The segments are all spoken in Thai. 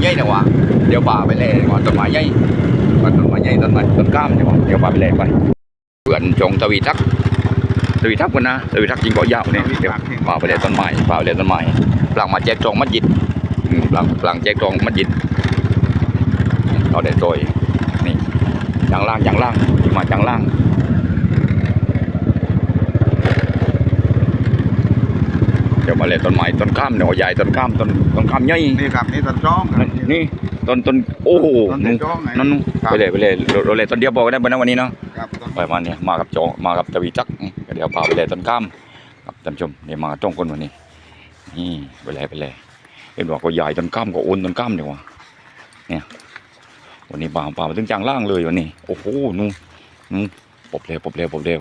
ใหญ่นี่ยวะเดี๋ยวป่าไปเลยก่อนต้นไม้ใหญ่ต้นไม้ใหญ่ต้นไม้ต้นกล้ามเนี่ยวะเดี๋ยวป่าไปเลยไปเพื่อนจงทวีทักทวีทักกันนะทวีทักจริงก็ยาวเนี่ยเดี๋ยวป่าไปเลยต้นไม้ป่าไปเลยต้นไม้ปลางมาแจกจองมัดยิดอืมปลางปลางแจกจองมัดยิดเราได้โดยนี่ยางล่างยางล่างมาจางล่างเดี๋ยวมาเลยต้นไม้ต้นข้ามเดี๋ยวใหญ่ต้นข้ามต้นต้นข้ามใหญ่นี่ครับนี่ต้นจ้อง นี่ต้นต้นโอ้โหต้นนู่นจ้องไงนั่นนู่นครับ ไปเลยไปเลยเราเราเลยต้นเดียวพอก็ได้บนนั้นวันนี้เนาะครับต้นไปมาเนี่ยมากับโจมากับตะวีจักรนี่เดี๋ยวพาไปเลยต้นข้ามครับท่านผู้ชมเดี๋ยวมาจ้องคนวันนี้นี่ไปเลยไปเลยเห็นว่าก็ใหญ่ต้นข้ามก็โอนต้นข้ามเดี๋ยววะเนี่ยวันนี้ป่าป่ามาถึงจางล่างเลยวันนี้โอ้โหนู่นนู่นปบเร็วปบเร็วปบเร็ว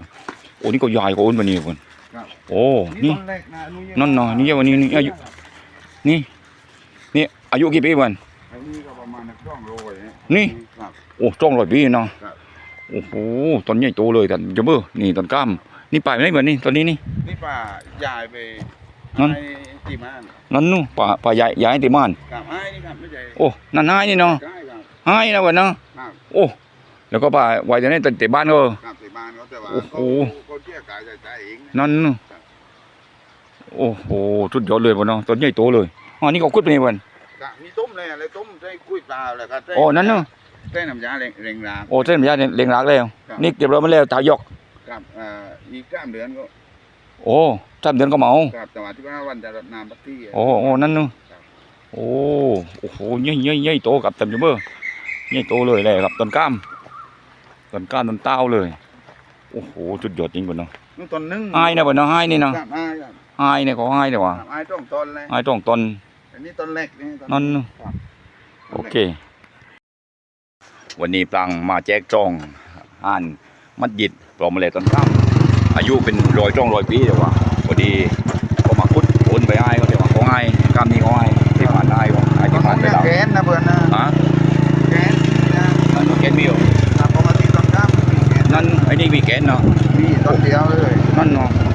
โอ้นี่ก็ใหญ่ก็โอนวันนี้คนครับโอ้นี่นี่ต้นเล็กนะนี่นั่นเนาะนี่วันนี้นี่อายุ นี่ นี่อายุกี่ปีวัน อันนี้ก็ประมาณนักจ้องโรยนี่ครับโอ้จ้องร้อยปีเนาะครับโอ้โหต้นใหญ่โตเลยแต่จะเบ้อนี่ต้นกล้ามนี่ปลายไม่เหมือนนี่ต้นนี้นี่นี่ป่ายายไปนั่นให้ตีมานนั่นนู่นป่าป่าใหญ่ใหญ่ติมานครับไอ้นี่ครับไม่ใช่โอ้นั่นหายนี่เนาะใช่ครับหายนะวันเนาะครับโอ้แล้วก็ป่าไว้แต่นี่ต้นเตะบ้านก็ครับตีมานเขาแต่ว่าโอ้โหเขาเขาเชี่ยกายใจใจเองนั่นนู่นโอ้โหสุดยอดเลยวันเนาะต้นใหญ่โตเลยอ๋อนี่ก็คุดไปนี่วัน ครับมีต้มเลยอะไรต้มใส่กุ้ยปลาอะไรก็ใส่โอ้นั่นเนาะใส่น้ำยาเร่งเร่งรางโอ้เส้นมันยาเลี้ยงรักแล้วครับ นี่เก็บเรามาแล้วตายก ครับอ่าอีกสามเดือนก็โอ้สามเดือนก็เหมา ครับแต่ว่าที่ว่าวันจะรดน้ำปักที่โอ้โอ้นั่นนู่นครับ โอ้โอ้โหใหญ่ใหญ่ใหญ่โตกับเต็มจุเบอร์ใหญ่โตเลยเลยครับต้นกล้ามต้นกล้ามต้นเต้าเลย โอ้โหสุดยอดจริงกว่าเนาะนู่นต้นหนึงไอ้นะบ่เนาะไอ้นี่เนาะครับไอ้ครับไอ้เนี่ยเขาไอ้เดี๋ยววะครับไอ้ต้องต้นเลยไอ้ต้องต้น อันนี้ต้นเล็กนี่ต้นั่นครับโอเค วันนี้ปลังมาแจกจองอ่านมัดยิดปลอมเมล็ดต้นกล้ามอายุเป็นร้อยจ้องร้อยปีเดี๋ยววะพอดีก็มาคุดโอนไปไอ้ก็เดี๋ยวว่าของไอ้กล้ามนี้ของไอ้ที่ผ่านได้วะไอ้ที่ผ่านไปเนี่ยแล้วแกนนะเพื่อนนะฮะ แกนนี่นะ นั่นเกนมิว ครับปกติต้นข้ามมีแกน นั่นไอ้นี่วีแกนเนาะ มีต้นเดียวเลย นั่นเนาะ哦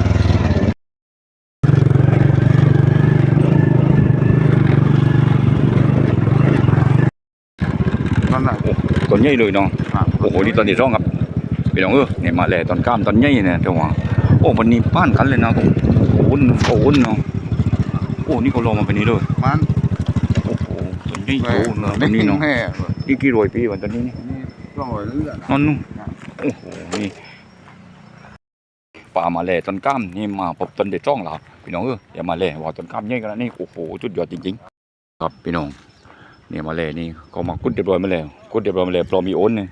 ต้นน่ะ โอ้ต้นใหญ่เลยเนาะครับโอ้โหนี่ตอนที่สองครับพี่น้องเออเนี่ยมาเลยตอนกล้ามตอนใหญ่เนี่ยเจ้าว่าโอ้วันนี้ป้านกันเลยนะโอ้โหโอ้โหเนาะโอ้นี่เขาลงมาเป็นนี้เลยมันโอ้โหตอนใหญ่โตเนาะตอนนี้เนาะแม่นี่กี่ร้อยปีวันตอนนี้นี่นี่ต้องรอยเลือดนั่นนู่นโอ้โหนี่ป่ามาเลยตอนกล้ามนี่มาพบต้นเด็ดจ้องแล้วพี่น้องเอออย่ามาเลยว่าต้นกล้ามใหญ่กันแล้วนี่โอ้โหจุดยอดจริงๆ ครับพี่น้อง เนี่ยมาเลยนี่ก็มากุดเรียบร้อยมาแล้วกุดเรียบร้อยมาแล้วพร้อมมีโอนเนี่ย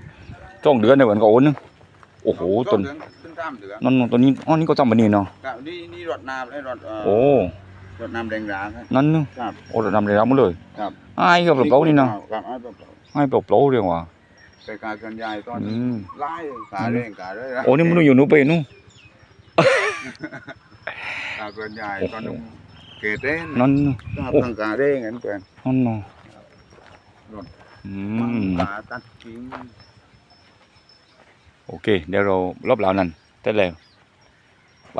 จ้องเดือนในวันก็โอนนึงโอ้โหต้นเดือนต้นข้ามเดือนนั่นตัวนี้อ๋อนี่ก็ทำแบบนี้เนาะครับนี่นี่รดน้ำไอ้รดเอ่อโอ้รดน้ำแดงร้างครับนั่นเนาะครับโอ้เราทำเลยรับมาเลยครับไอ้ก็เปล่าๆนี่เนาะครับไอ้เปล่าไอ้เปล่าๆเรียกว่าๆแต่การกันใหญ่ตอนอืมไล่ขาเร่งขาเร่งโอ้นี่มันอยู่หนูไปนู่นการกันใหญ่โอ้โหตอนเกตเต้นนั่นเนาะครับโอ้ทางการเร่งกันเป็นนั่นเนาะรถ อืตัดกิ่งโอเค เดี๋ยวเรารอบเหล่านั้นได้แล้ว ไป